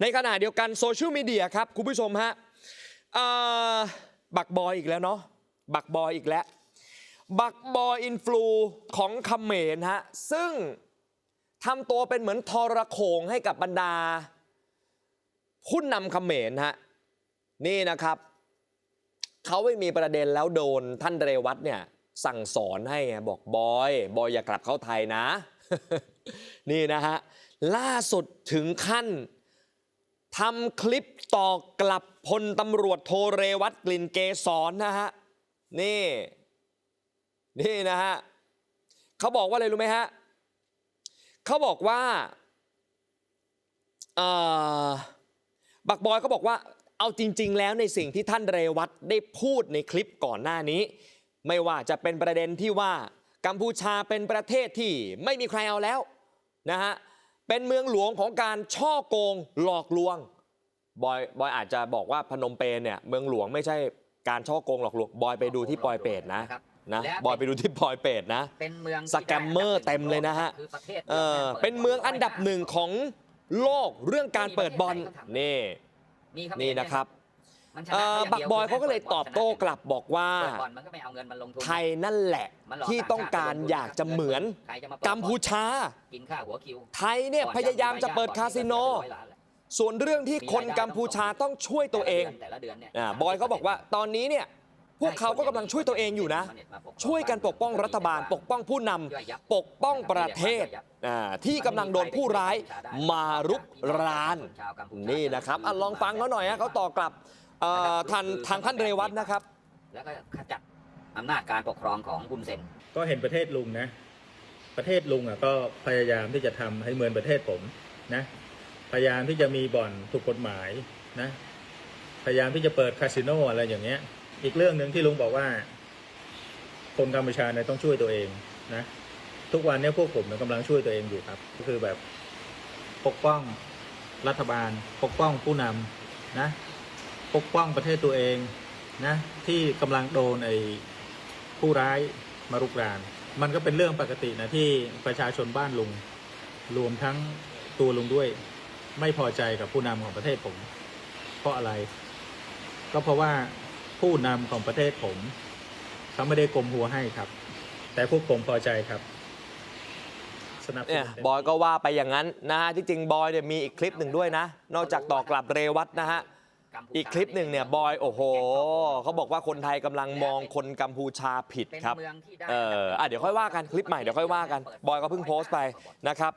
ในขณะเดียวกันโซเชียลมีเดียครับคุณผู้ชมฮะบักบอยอีกแล้วเนาะบักบอยอีกแล้ว บักบอยอินฟลูของเขมรฮะซึ่งทำตัวเป็นเหมือนทรโขงให้กับบรรดาผู้นำเขมรฮะนี่นะครับเขาไม่มีประเด็นแล้วโดนท่านเรวัตเนี่ยสั่งสอนให้บอกบอยบอยอย่ากลับเข้าไทยนะ นี่นะฮะล่าสุดถึงขั้น ทำคลิปต่อกลับพลตำรวจโทเรวัตกลิ่นเกษรนะฮะ นี่ นี่นะฮะเขาบอกว่าอะไรรู้ไหมฮะเขาบอกว่าอ่อบักบอยเขาบอกว่าเอาจริง ๆ แล้วในสิ่งที่ท่านเรวัตได้พูดในคลิปก่อนหน้านี้ ไม่ว่าจะเป็นประเด็นที่ว่ากัมพูชาเป็นประเทศที่ไม่มีใครเอาแล้วนะฮะ เป็นเมืองหลวงของการช่อโกงหลอกลวงบอยบอยอาจจะบอกว่าพนมเปญเนี่ยเมืองหลวงไม่ใช่การช่อโกงหลอกลวงบอยไปดูที่ปอยเปตนะครับนะและบอยไปดูที่ปอยเปตนะเป็นเมืองที่สแกมเมอร์เต็มเลยนะฮะคือประเทศเออเป็นเมืองอันดับหนึ่งของโลกเรื่องการเปิดบอลนี่มีเขมรนี่นะครับ มันชนะเอ่อเขาางบักดีวบอยเขาก็เลยตอบโต้กลับบอกว่าเปิดบอลมันก็ไม่เอาเงินมาลงทุน ไทยนั่นแหละมันหลอกที่ต้องการอยากจะเหมือนใครจะมาเปิดกัมพูชา กินค่าหัวคิวไทยเนี่ยพยายามจะเปิดคาสิโน ส่วนเรื่องที่คนกัมพูชาต้องช่วยตัวเองแต่ละเดือนเนี่ยอ่าบอยเขาบอกว่าตอนนี้เนี่ยพวกเขาก็กำลังช่วยตัวเองอยู่นะ ช่วยกันปกป้องรัฐบาล ปกป้องผู้นำปกป้องประเทศอ่าที่กำลังโดนผู้ร้ายมารุกราน นี่นะครับอะลองฟังเขาหน่อยฮะเขาตอบกลับ เอ่อทางทางท่านเรวัตนะครับ แล้วก็ขจัดอำนาจการปกครองของกุมเซนก็เห็นประเทศลุงนะ ประเทศลุงอะก็พยายามที่จะทำให้เหมือนประเทศผมนะ พยายามที่จะมีบ่อนถูกกฎหมายนะ พยายามที่จะเปิดคาสิโนอะไรอย่างเงี้ย อีกเรื่องหนึ่งที่ลุงบอกว่า คนกัมพูชาเนี่ยต้องช่วยตัวเองนะ ทุกวันเนี้พวกผมเนี่ยกำลังช่วยตัวเองอยู่ครับ ก็คือแบบปกป้องรัฐบาล ปกป้องผู้นำนะ ปกป้องประเทศตัวเองนะที่กำลังโดนไอ้ผู้ร้ายมารุกราน มันก็เป็นเรื่องปกตินะที่ประชาชนบ้านลุงรวมทั้งตัวลุงด้วย ไม่พอใจกับผู้นำของประเทศผม เพราะอะไร ก็เพราะว่าผู้นำของประเทศผมเขาไม่ได้กลมหัวให้ครับ แต่พวกผมพอใจครับสนับสเนี่ยนุนเต็มบอยก็ว่าไปอย่างนั้นนะฮะที่จริงบอยเนี่ยมีอีกคลิปหนึ่งด้วยนะ นอกจากต่อกลับเรวัตนะฮะ อีกคลิปหนึ่งเนี่ยบอยโอ้โหเขาบอกว่าคนไทยกำลังมองคนกัมพูชาผิดเป็นครับเมืองที่ได้เอออะเดี๋ยวค่อยว่ากันคลิปใหม่เดี๋ยวค่อยว่ากัน บอยก็เพิ่งโพสต์ไปนะครับ